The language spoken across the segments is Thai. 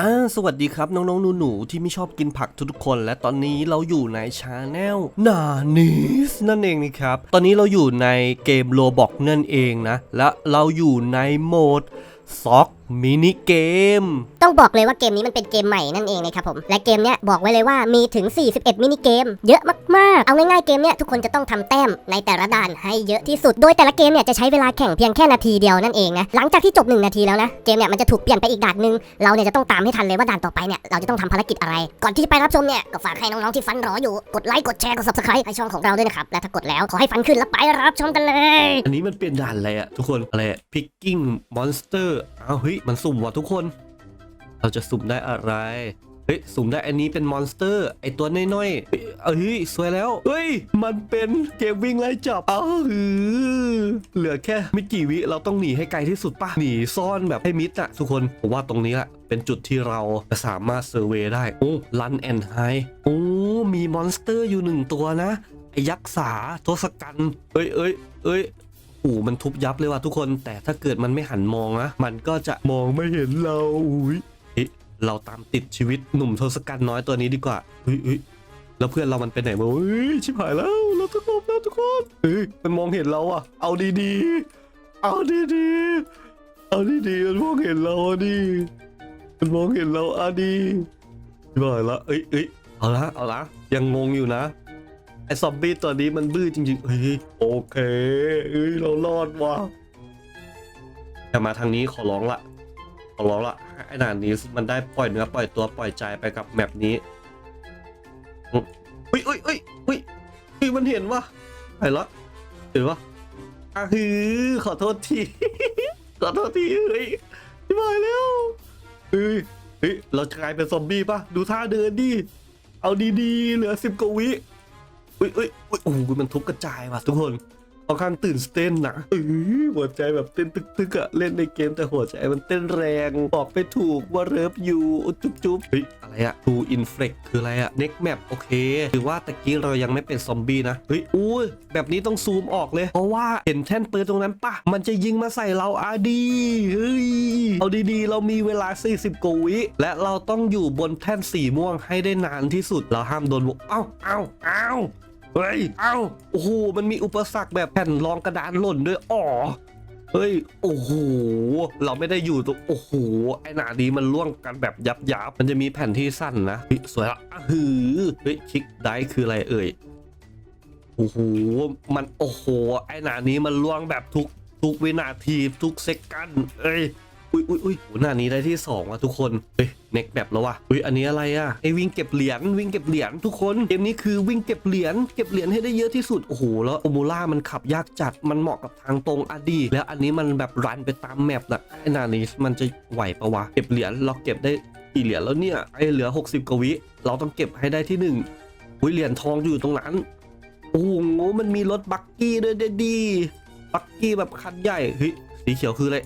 อ่าสวัสดีครับ น้องๆหนูๆที่ไม่ชอบกินผักทุกๆคน และตอนนี้เราอยู่ในชาแนลนานิสนั่นเองนะครับ ตอนนี้เราอยู่ในเกมโลบอกนั่นเองนะ และเราอยู่ในโหมดซ็อก มินิเกม ต้องบอกเลยว่าเกมนี้มันเป็นเกมใหม่นั่นเองนะครับผม และเกมเนี้ยบอกไว้เลยว่ามีถึง 41 มินิเกม เยอะมาก ๆ เอาง่ายๆเกมเนี้ยทุกคนจะต้องทำแต้มในแต่ละด่านให้เยอะที่สุด โดยแต่ละเกมเนี่ยจะใช้เวลาแข่งเพียงแค่นาทีเดียวนั่นเองนะ หลังจากที่จบ 1 นาทีแล้วนะ เกมเนี่ยมันจะถูกเปลี่ยนไปอีกด่านหนึงเราเนี่ยจะต้องตามให้ทันเลยว่าด่านต่อไปเนี่ยเราจะต้องทำภารกิจอะไร ก่อนที่จะไปรับชมเนี่ยก็ฝากให้น้องๆที่ฟันรออยู่ กดไลค์ กดแชร์ กด subscribe ให้ช่องของเราด้วยนะครับ และถ้ากดแล้วขอให้ฟันขึ้นแล้วไปรับชมกันเลย อันนี้มันเป็นด่านอะไรอะทุกคนอะไรพิกกิ้งมอนสเตอร์ อ้าวเฮ้ยมันสุ่มว่ะทุกคน เราจะสุ่มได้อะไรเฮ้ยสุ่มได้อันนี้เป็นมอนสเตอร์ ไอตัวน้อยๆเฮ้ยเอ้ยสวยแล้ว เฮ้ย มันเป็นเกมวิ่งไล่จับอ้าหือเหลือแค่ไม่กี่วิเราต้องหนีให้ไกลที่สุดป่ะ หนีซ่อนแบบให้มิดอะทุกคนผมว่าตรงนี้แหละเป็นจุดที่เราจะสามารถเซอร์เวย์ได้ โอ้ลันแอนไฮโอ้ มีมอนสเตอร์อยู่หนึ่งตัวนะ ไอยักษ์สาทศกัณฐ์เอ้ยเอ้ยเอ้ย หมันทุบยับเลยว่ะทุกคน แต่ถ้าเกิดมันไม่หันมองนะ มันก็จะมองไม่เห็นเราอุ้ยเฮ้ยเราตามติดชีวิตหนุ่มทศกัณฐ์น้อยตัวนี้ดีกว่าเฮ้ยเฮ้ยแล้วเพื่อนเรามันไปไหนมาเฮ้ยชิบหายแล้วเราต้องหลบแล้วทุกคนเฮ้ยมันมองเห็นเราอะเอาดีๆ เอาดีๆ เอาดีๆมันมองเห็นเราอะดิมันมองเห็นเราอะดีชิบหายละเอ้ยเอ้ยเอาละเอาละยังงงอยู่นะ ไอซอมบี้ตัวนี้มันบื้อจริงๆเฮ้ยโอเคเอ้ยเรารอดว่ะแต่มาทางนี้ขอร้องละขอร้องละไอ้ด่านนี้มันได้ปล่อยเนื้อปล่อยตัวปล่อยใจไปกับแมปนี้อุ๊ยเฮ้ยเฮ้ยเฮ้ยเฮ้ยเฮ้ยมันเห็นวะเห็นละเห็นวะอะฮือขอโทษทีขอโทษทีเฮ้ยไม่ไหวแล้วเฮ้ยเฮ้ยเราจะกลายเป็นซอมบี้ป่ะดูท่าเดินดิเอาดีๆเหลือสิบกว่าวิ อุ้ยอุ้ยอุ้ยโอ้โหมันทุบกระจายว่ะทุกคนค่อนข้างตื่นเต้นนะเออหัวใจแบบเต้นตึกๆอะเล่นในเกมแต่หัวใจมันเต้นแรงบอกไปถูกว่าเริฟอยู่จุ๊บจุ๊บเฮ้ยอะไรอะ to inflect คืออะไรอะ next map โอเคถือว่าตะกี้เรายังไม่เป็นซอมบี้นะเฮ้ยอุ้ยแบบนี้ต้องซูมออกเลย เพราะว่าเห็นแท่นปืนตรงนั้นปะมันจะยิงมาใส่เราอาดีเฮ้ยเอาดีๆ เรามีเวลา 40กว่าวิและเราต้องอยู่บนแท่นสีม่วงให้ได้นานที่สุดเราห้ามโดนวงเอ้าเอ้าเอ้า เฮ้ย เอ้า โอ้โห มันมีอุปสรรคแบบแผ่นรองกระดานหล่นด้วยอ๋อเฮ้ย โอ้โห เราไม่ได้อยู่ตรงโอ้โห ไอ้หนาดีมันล่วงกันแบบยับยับมันจะมีแผ่นที่สั้นนะสวยละอะหือเฮ้ยคลิกได้คืออะไรเอ่ย โอ้โห มันโอ้โห ไอ้หนานี้มันล่วงแบบทุกทุกวินาทีทุกเซกันเอ้ย อุ้ยอุ้ยอุ้ยหน้านี้ได้ที่สองว่ะทุกคนเฮ้ยเน็กแบบแล้วว่ะอุ้ยอันนี้อะไรอะไอวิ่งเก็บเหรียญวิ่งเก็บเหรียญทุกคนเกมนี้คือวิ่งเก็บเหรียญเก็บเหรียญให้ได้เยอะที่สุดโอ้โหแล้วโอมูล่ามันขับยากจัดมันเหมาะกับทางตรงอดี แล้วอันนี้มันแบบรันไปตามแมปนะไอหน้านี้มันจะไหวปะวะเก็บเหรียญเราเก็บได้กี่เหรียญแล้วเนี่ยไอเหลือ 60กว่าวิเราต้องเก็บให้ได้ที่หนึ่งอุ้ยเหรียญทองอยู่ตรงนั้นโอ้โหมันมีรถบักกี้ด้วยดีบักกี้แบบคันใหญ่เฮ้ยสีเขียวคืออะไร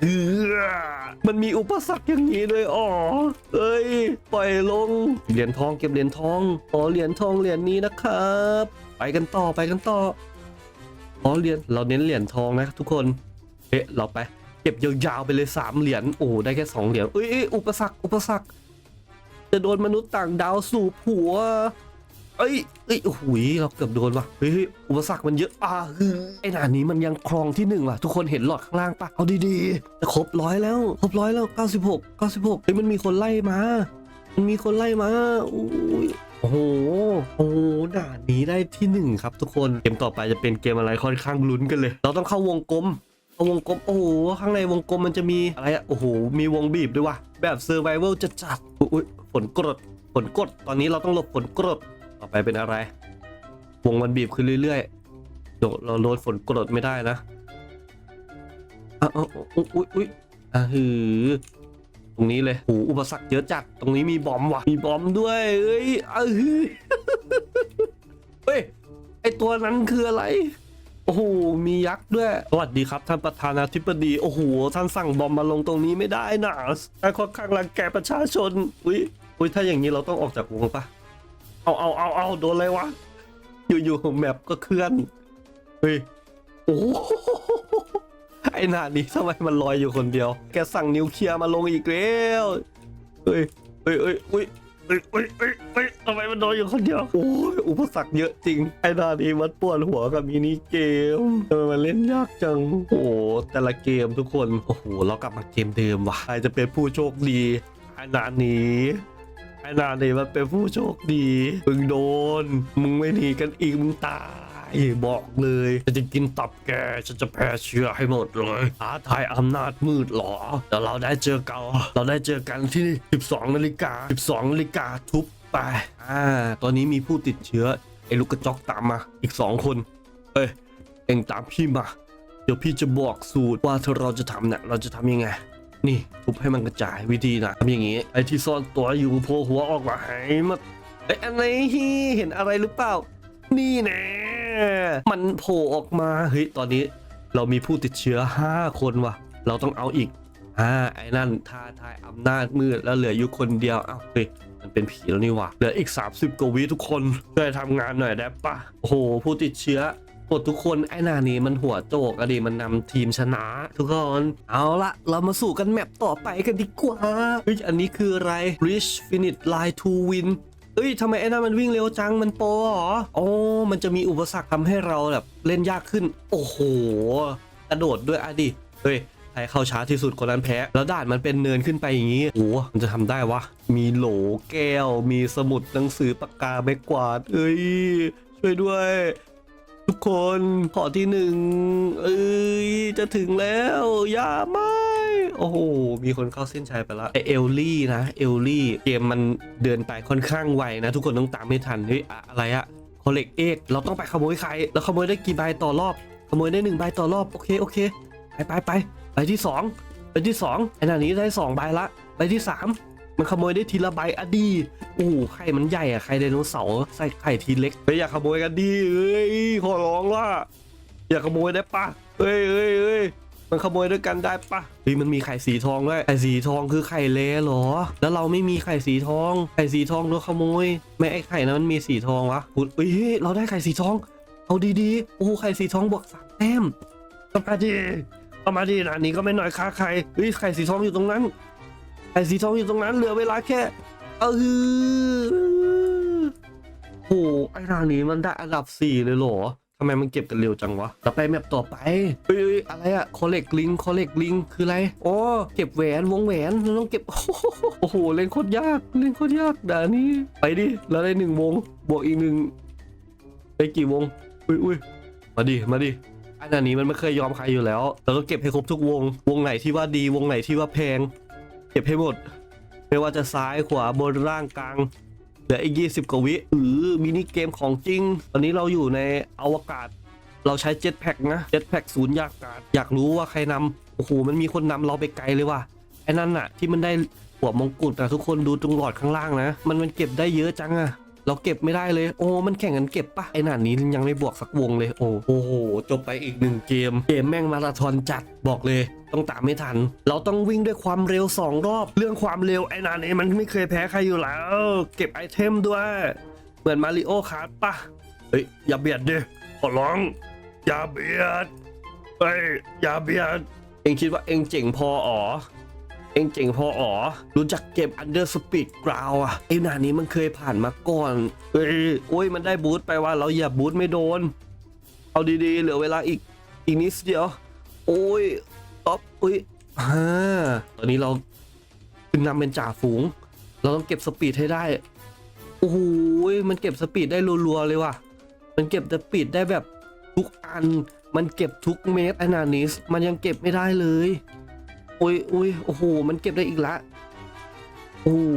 เฮือมันมีอุปสรรคอย่างนี้ด้วยอ๋อเอ้ยปล่อยลง เหรียญทองเก็บเหรียญทองขอเหรียญทองเหรียญนี้นะครับ ไปกันต่อไปกันต่อขอเหรียญเราเน้นเหรียญทองนะทุกคนเอ๊ะเราไปเก็บยาวๆไปเลยสามเหรียญโอ้ได้แค่สองเหรียญเอ้ยอุปสรรคอุปสรรคจะโดนมนุษย์ต่างดาวสูบหัว เอ้ยเอ้ยโอ้โหยเราเกือบโดนว่ะเฮ้ยอุปสรรคมันเยอะอ่าฮือไอ้หนานี้มันยังครองที่หนึ่งว่ะทุกคนเห็นหลอดข้างล่างปะเอาดีๆจะครบร้อยแล้วครบร้อยแล้ว 96 96เฮ้ยมันมีคนไล่มา มันมีคนไล่มาอุ้ยโอ้โห โอ้โหด่านนี้ได้ที่หนึ่งครับทุกคน เกมต่อไปจะเป็นเกมอะไรค่อนข้างลุ้นกันเลย เราต้องเข้าวงกลมเอาวงกลม โอ้โห ข้างในวงกลมมันจะมีอะไรอะโอ้โห มีวงบีบด้วยว่ะ แบบเซอร์ไ a เวลจะจัดๆอุ้ยฝนกรด ฝนกรด ตอนนี้เราต้องหลบฝนกรด ต่อไปเป็นอะไร วงมันบีบขึ้นเรื่อยๆเดี๋ยวเราโดนฝนกรดไม่ได้นะอ้าวอ้าวอุ๊ยอุ๊ยอุ๊ยอะหือตรงนี้เลยโอ้อุปสรรคเยอะจัด ตรงนี้มีบอมว่ะ มีบอมด้วยเอ้ยอะหือเฮ้ย ไอตัวนั้นคืออะไร โอ้โห มียักษ์ด้วย สวัสดีครับท่านประธานาธิบดี โอ้โห ท่านสั่งบอมมาลงตรงนี้ไม่ได้นะท่านค่อนข้างรังแกประชาชน อุ้ยอุ้ยถ้าอย่างนี้เราต้องออกจากวงปะ เอาเอาเอาเอาโดนเลยวะ อยู่อยู่แมปก็เคลื่อน เฮ้ย โอ้ไอหนานี้ทำไมมันลอยอยู่คนเดียว แกสั่งนิวเคลียร์มาลงอีกแล้วเฮ้ยเฮ้ยเฮ้ยเฮ้ยเฮ้ยเฮ้ยทำไมมันลอยอยู่คนเดียว โอ้ยอุปสรรคเยอะจริง ไอหนานี้มันปวดหัวกับมินิเกมทำไมมันเล่นยากจัง โอ้แต่ละเกมทุกคน โอ้โห เรากลับมาเกมเดิมว่ะ ใครจะเป็นผู้โชคดีไอหนานี้ นานี้มันเป็นผู้โชคดี มึงโดน มึงไม่หนีกันอีกมึงตายบอกเลยฉันจะกินตับแกฉันจะแพ้เชื้อให้หมดเลยท้าทายอำนาจมืดหรอเดี๋ยวเราได้เจอกันเราได้เจอกันที่ 12 นาฬิกา 12 นาฬิกาทุบไปอ่าตอนนี้มีผู้ติดเชื้อไอ้ลูกกระจอกตามมาอีกสองคน เอ้ยเอ็งตามพี่มา เดี๋ยวพี่จะบอกสูตรว่าถ้าเราจะทำเนี่ยเราจะทำยังไง นี่ทุบให้มันกระจายวิธีนะทำอย่างงี้ไอ้ที่ซ่อนตัวอยู่โผล่หัวออกมาให้หมาเอ้อันไหนเห็นอะไรหรือเปล่า นี่แน่มันโผล่ออกมาเฮ้ยตอนนี้เรามีผู้ติดเชื้อ 5 คนว่ะ เราต้องเอาอีกอ่าไอ้นั่นท้าทายอำนาจมืดแล้วเหลืออยู่คนเดียวอ้าวเฮ้ยมันเป็นผีแล้วนี่ว่ะเหลืออีก 30กว่าวิทุกคนช่วยทำงานหน่อยได้ปะโอ้โหผู้ติดเชื้อ หมดทุกคนไอ้นานี้มันหัวโจกอะดิมันนำทีมชนะ ทุกคนเอาละเรามาสู่กันแมปต่อไปกันดีกว่าเฮ้ยอันนี้คืออะไร Reach Finish Line to Win เอ้ยทำไมไอ้นั่นมันวิ่งเร็วจังมันโปรเหรออ๋อมันจะมีอุปสรรคทำให้เราแบบเล่นยากขึ้น โอ้โหกระโดดด้วยอะดิเฮ้ยใครเข้าช้าที่สุดคนนั้นแพ้ แล้วด่านมันเป็นเนินขึ้นไปอย่างนี้โอ้โหมันจะทำได้วะมีโหลแก้ว มีสมุดหนังสือปากกาไม้กวาดเอ้ยช่วยด้วย ทุกคนขอที่หนึ่งเอ้ยจะถึงแล้วอย่าไม่โอ้โห มีคนเข้าเส้นชัยไปแล้วไอเอลลี่นะ เอลลี่ เกมมันเดินไปค่อนข้างไวนะ ทุกคนต้องตามไม่ทันเฮ้ยอะอะไรอะคอลเลกเอกเราต้องไปขโมยใครแล้วขโมยได้กี่ใบต่อรอบ ขโมยได้หนึ่งใบต่อรอบ โอเคโอเค ไปไปไปใบที่สองใบที่สองไอ้หนานี้ได้สองใบละใบที่สาม มันขโมยได้ทีละใบอะดีโอ้โหไข่มันใหญ่อะไข่ไดโนเสาร์ใส่ไข่ทีเล็กเฮ้ยอย่าขโมยกันดีเอ้ยขอร้องว่าอย่าขโมยได้ปะเอ้ยเอ้ยเอ้ยมันขโมยด้วยกันได้ปะเฮ้ยมันมีไข่สีทองด้วย ไข่สีทองคือไข่เละเหรอ แล้วเราไม่มีไข่สีทอง ไข่สีทองโดนขโมย ไม่ไอ้ไข่นั้นมันมีสีทองวะพูดเอ้ยเราได้ไข่สีทอง เอาดีๆ โอ้โหไข่สีทองบวกสามแต้มเข้ามาดิเข้ามาดินะนี่ก็ไม่หน่อยค่าไข่เฮ้ยไข่สีทองอยู่ตรงนั้น ไข่สีทองอยู่ตรงนั้นเหลือเวลาแค่เออโหไอ้รานนี้มันได้อันดับสี่เลยเหรอทำไมมันเก็บกันเร็วจังวะต่อไปแมปต่อไปเฮ้ยอะไรอะคอลเลกลิงคอลเลกลิงคืออะไรอ๋อเก็บแหวนวงแหวนเราต้องเก็บ โอ้โห เล่นโคตรยาก เล่นโคตรยากด่านี้ไปดิเราได้หนึ่งวงบวกอีกหนึ่งได้กี่วง อุ้ยอุ้ยมาดิ มาดิอันนี้มันไม่เคยยอมใครอยู่แล้วเราต้องเก็บให้ครบทุกวง วงไหนที่ว่าดี วงไหนที่ว่าแพง เก็บให้หมด ไม่ว่าจะซ้ายขวาบนร่างกลางเหลืออีก20กว่าวิอือมินิเกมของจริง ตอนนี้เราอยู่ในอวกาศ เราใช้เจ็ตแพ็กนะเจ็ตแพ็กศูนย์ยากาศ อยากรู้ว่าใครนำโอ้โหมันมีคนนำเราไปไกลเลยว่ะไอ้นั่นน่ะ ที่มันได้หัวมงกุฎนะทุกคนดูตรงหลอดข้างล่างนะ มันมันเก็บได้เยอะจังอะ เราเก็บไม่ได้เลย โอ้ มันแข่งกันเก็บปะไอ้หนานี้ยังไม่บวกสักวงเลย โอ้โอ้โห จบไปอีกหนึ่งเกม เกมแม่งมาราธอนจัด บอกเลย ต้องตามไม่ทัน เราต้องวิ่งด้วยความเร็วสองรอบ เรื่องความเร็วไอ้หนานี้มันไม่เคยแพ้ใครอยู่แล้ว เก็บไอเทมด้วย เหมือนมาริโอคาร์ดปะเฮ้ย อย่าเบียดดิ ขอร้อง อย่าเบียด เฮ้ย อย่าเบียด เองคิดว่าเองเจ๋งพออ๋อ เองเจ๋งพออ๋อ รู้จักเก็บ Under Speed Ground อะไอ้หนานี้มันเคยผ่านมาก่อนเฮ้ยโอ้ยมันได้บูทไปว่าเราอย่าบูทไม่โดน เอาดีๆ เหลือเวลาอีกอีกนิดเดียว โอ้ยต๊อปอุ้ยฮ่าตอนนี้เราขึ้นนำเป็นจ่าฝูง เราต้องเก็บสปีดให้ได้ โอ้โหมันเก็บสปีดได้รัวๆเลยว่ะ มันเก็บสปีดได้แบบทุกอัน มันเก็บทุกเมตรอนานิส มันยังเก็บไม่ได้เลย อ้ยโอ้ยโอ้โห มันเก็บได้อีกละ โอ้โห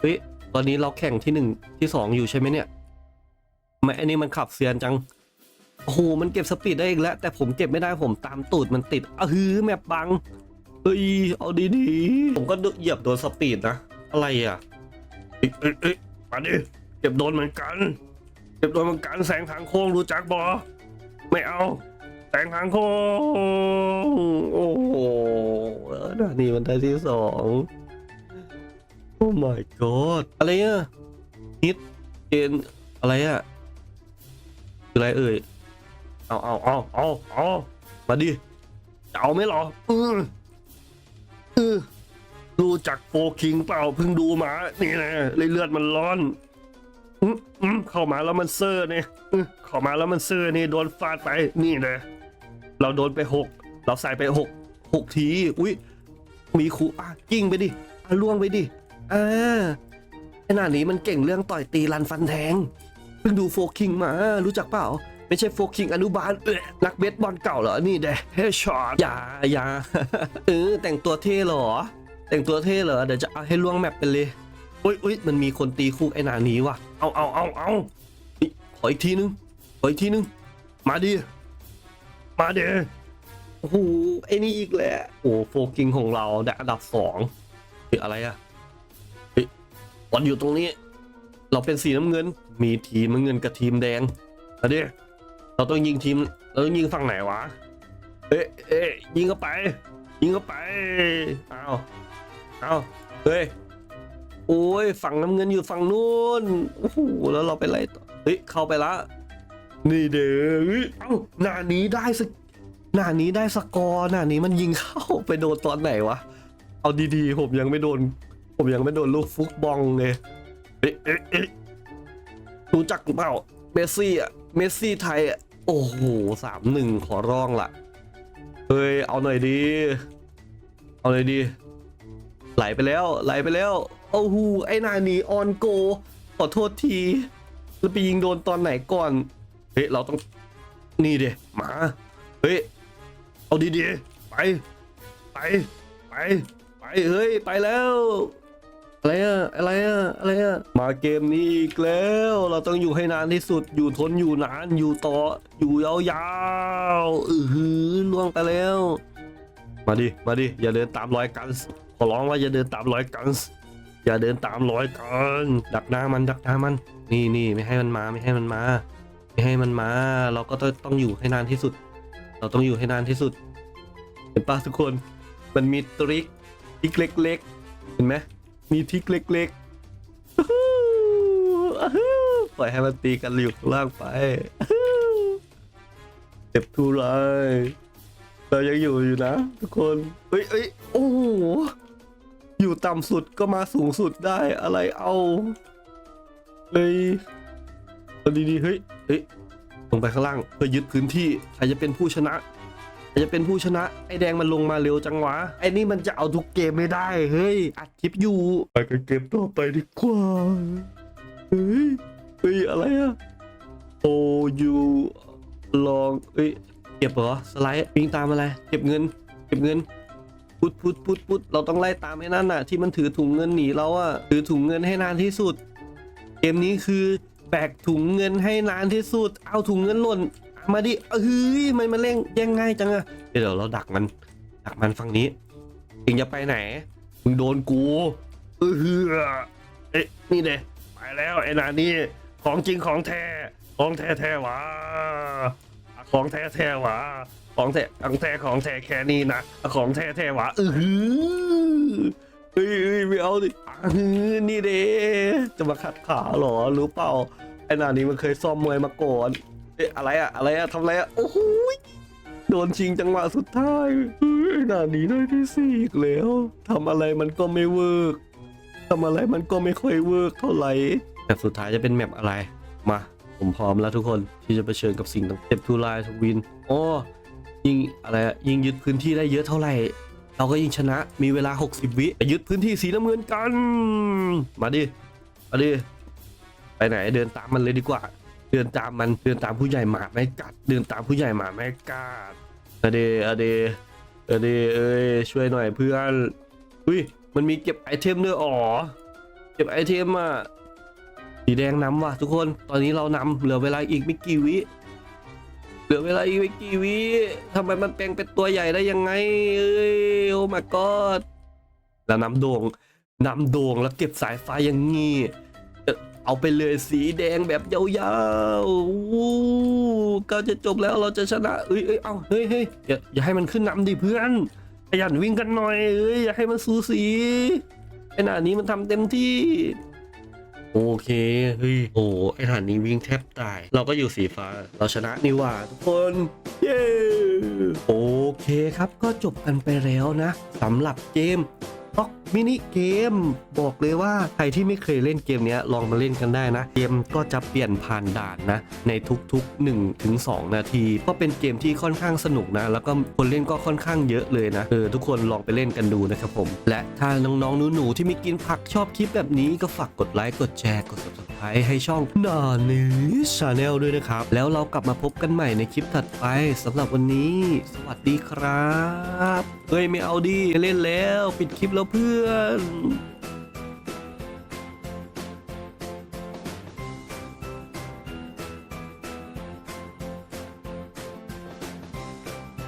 เฮ้ย ตอนนี้เราแข่งที่หนึ่งที่สองอยู่ใช่ไหมเนี่ยทำไมอันนี้มันขับเซียนจัง โอ้โห มันเก็บสปีดได้อีกแล้ว แต่ผมเก็บไม่ได้ผมตามตูดมันติดอะฮือแมปบัง เฮ้ย เอาดีๆผมก็เหยียบโดนสปีดนะ อะไรอะเอ้ยเอ้ยเอ้ยมาดิเก็บโดนเหมือนกัน เก็บโดนเหมือนกันแสงทางโค้งรู้จักบอไม่เอา แสงทางโค้งโอ้โหด่านนี่มันได้ที่สองโอ้ my god อะไรอะฮิตเกนอะไรอะคืออะไรเอ่ยเอาเอาเอาเอาเอามาดิจะเอาไหมหรออืออือรู้จักโฟคิงเปล่าเพิ่งดูมา นี่นะเลยเลือดมันร้อนอืมเข้ามาแล้วมันเซอร์เนี่ยเข้ามาแล้วมันเซอร์นี่โดนฟาดไปนี่นะ เราโดนไปหกเราใส่ไปหกหกทีอุ้ยมีครูอะกิ้งไปดิอะล่วงไปดิอ่าขนาดนี้มันเก่งเรื่องต่อยตีรันฟันแทงเพิ่งดูโฟคิงมารู้จักเปล่า ไม่ใช่โฟคิงอนุบาลเอ้ยนักเบสบอลเก่าเหรอนี่เด้เฮช็อตอย่าอย่าเออแต่งตัวเท่เหรอ แต่งตัวเท่เหรอเดี๋ยวจะเอาให้ล่วงแมปไปเลยอุ้ยอุ้ยมันมีคนตีคู่ไอ้หนานี้ว่ะเอาเอาเอาเอาขออีกทีนึงขออีกทีนึงมาดิ มาเด้โอ้โหไอ้นี่อีกแล้วโอ้โฟกิงของเราได้อันดับสองเฮ้ยอะไรอะเฮ้ยบอลอยู่ตรงนี้ เราเป็นสีน้ำเงิน มีทีมน้ำเงินกับทีมแดงมาดิเราต้องยิงทีมเราต้องยิงฝั่งไหนวะ เอ๊ะเอ๊ะยิงเข้าไป ยิงเข้าไปเอาเอาเฮ้ยโอ้ยฝั่งน้ำเงินอยู่ฝั่งนู้นโอ้โหแล้วเราไปไล่ต่อเฮ้ยเข้าไปละ นี่เด้อเฮ้ยเอ้าหน้านี้ได้สกหน้านี้ได้สกอร์หน้านี้มันยิงเข้าไปโดนตอนไหนวะ เอาดีๆ ผมยังไม่โดน ผมยังไม่โดนลูกฟุกบองเลยเอ๊ะเอ๊ะเอ๊ะรู้จักเปล่าเมสซี่อะเมสซี่ไทยอะโอ้โหสามหนึ่งขอร้องล่ะเฮ้ยเอาหน่อยดี เอาหน่อยดี ไหลไปแล้วไหลไปแล้วโอ้โหไอ้นานีออนโก ขอโทษทีแล้วไปยิงโดนตอนไหนก่อน เฮ้ยเราต้องนี่เดมาเฮ้ยเอาดีๆไปไปไปไปเฮ้ยไปแล้วอะไรอะอะไรอะอะไรอะมาเกมนี้อีกแล้ว เราต้องอยู่ให้นานที่สุดอยู่ทนอยู่นานอยู่ต่ออยู่ยาวๆอือหือล่วงไปแล้ว มาดิมาดิอย่าเดินตามรอยกันขอร้องว่าอย่าเดินตามรอยกันอย่าเดินตามรอยกันดักหน้ามันดักหน้ามัน นี่นี่ไม่ให้มันมาไม่ให้มันมา ไม่ให้มันมา เราก็ต้องอยู่ให้นานที่สุด เราต้องอยู่ให้นานที่สุด เห็นปะทุกคน มันมีทริคทริคเล็กๆ เห็นไหมมีทริคเล็กๆอื้หืออื้หือปล่อยให้มันตีกันอยู่ข้างล่างไปเจ็บทุรายเรายังอยู่อยู่นะ ทุกคนเอ้ยเอ้ยโอ้โหอยู่ต่ำสุดก็มาสูงสุดได้อะไรเอาเฮ้ย เอาดีๆเฮ้ยเฮ้ยลงไปข้างล่างเพื่อยึดพื้นที่ใครจะเป็นผู้ชนะใครจะเป็นผู้ชนะ ไอ้แดงมันลงมาเร็วจังวะไอ้นี่มันจะเอาทุกเกมไม่ได้เฮ้ยอัดคลิปอยู่ไปกันเกมต่อไปดีกว่าเฮ้ยเฮ้ยอะไรอะโอยูลองเอ้ยเก็บเหรอสไลด์วิ่งตามอะไรเก็บเงิน เก็บเงินพุดพุดพุดพุดเราต้องไล่ตามไอ้นั่นน่ะ ที่มันถือถุงเงินหนีเราอะถือถุงเงินให้นานที่สุด เกมนี้คือ แบกถุงเงินให้นานที่สุด เอาถุงเงินหล่น มาดิเฮ้ยมันมาเร่งแย่งง่ายจังอะเดี๋ยวเราดักมัน ดักมันฝั่งนี้เองจะไปไหน มึงโดนกูเออเอ๊ะนี่เด้ไปแล้วไอ้นานี่ของจริงของแท้ ของแท้แท้หวะของแท้แท้หวะของแท้ของแท้ของแท้แค่นี้นะ ของแท้แท้หวะเออเฮ้ยเฮ้ยไม่เอาดิ นี่เด้จะมาขัดขาเหรอ รู้เปล่า ไอ้นานี่มันเคยซ้อมมวยมาก่อน เอ๊ะอะไรอะอะไรอะทำอะไรอะโอ้โหโดนชิงจังหวะสุดท้ายเฮ้หน้านี้ได้ที่สี่อีกแล้วทำอะไรมันก็ไม่เวิร์กทำอะไรมันก็ไม่ค่อยเวิร์กเท่าไหร่แมปสุดท้ายจะเป็นแมปอะไร มา ผมพร้อมแล้วทุกคนที่จะเผชิญกับสิ่งต่างเจ็บทูไลทวินอ๋อยิงอะไรอะยิงยึดพื้นที่ได้เยอะเท่าไหร่ เราก็ยิงชนะมีเวลา 60 วิไปยึดพื้นที่สีน้ำเงินกัน มาดิ มาดิ ไปไหนเดินตามมันเลยดีกว่า เดินตามมันเดินตามผู้ใหญ่หมาไม่กัด เดินตามผู้ใหญ่หมาไม่กัดอะเดอะเดอะเดเอ้ยช่วยหน่อยเพื่อนอุ้ยมันมีเก็บไอเทมด้วยอ๋อเก็บไอเทมอะสีแดงนำว่ะทุกคนตอนนี้เรานำเหลือเวลาอีกไม่กี่วิ เหลือเวลาอีกไม่กี่วิทำไมมันแปลงเป็นตัวใหญ่ได้ยังไง เอ้ยโอ้ my god แล้วนำโด่งนำโด่งแล้วเก็บสายไฟอย่างงี้เอาไปเลยสีแดงแบบยาวๆวู้ก็จะจบแล้วเราจะชนะเอ้ยเอ้ยเอาเฮ้ยเฮ้ยอย่าอย่าให้มันขึ้นนำดิเพื่อนขยันวิ่งกันหน่อยเอ้ยอย่าให้มันสูสีไอ้หน้านี้มันทำเต็มที่ โอเคเฮ้ยโอ้ไอ้หน้านี้วิ่งแทบตาย เราก็อยู่สีฟ้า เราชนะนี่ว่าทุกคน เย้โอเคครับก็จบกันไปแล้วนะสำหรับเกม Block มินิเกม บอกเลยว่าใครที่ไม่เคยเล่นเกมนี้ลองมาเล่นกันได้นะ เกมก็จะเปลี่ยนผ่านด่านนะ ในทุกๆ1ถึง2นาที ก็เป็นเกมที่ค่อนข้างสนุกนะ แล้วก็คนเล่นก็ค่อนข้างเยอะเลยนะเออทุกคนลองไปเล่นกันดูนะครับผม และถ้าน้องๆหนูๆที่ไม่กินผักชอบคลิปแบบนี้ก็ฝากกดไลค์กดแชร์กด subscribe ให้ช่องนานี้ชาแนลด้วยนะครับ แล้วเรากลับมาพบกันใหม่ในคลิปถัดไปสำหรับวันนี้ สวัสดีครับเฮ้ยไม่เอาดิเล่นแล้ว ปิดคลิปแล้วเพื่อน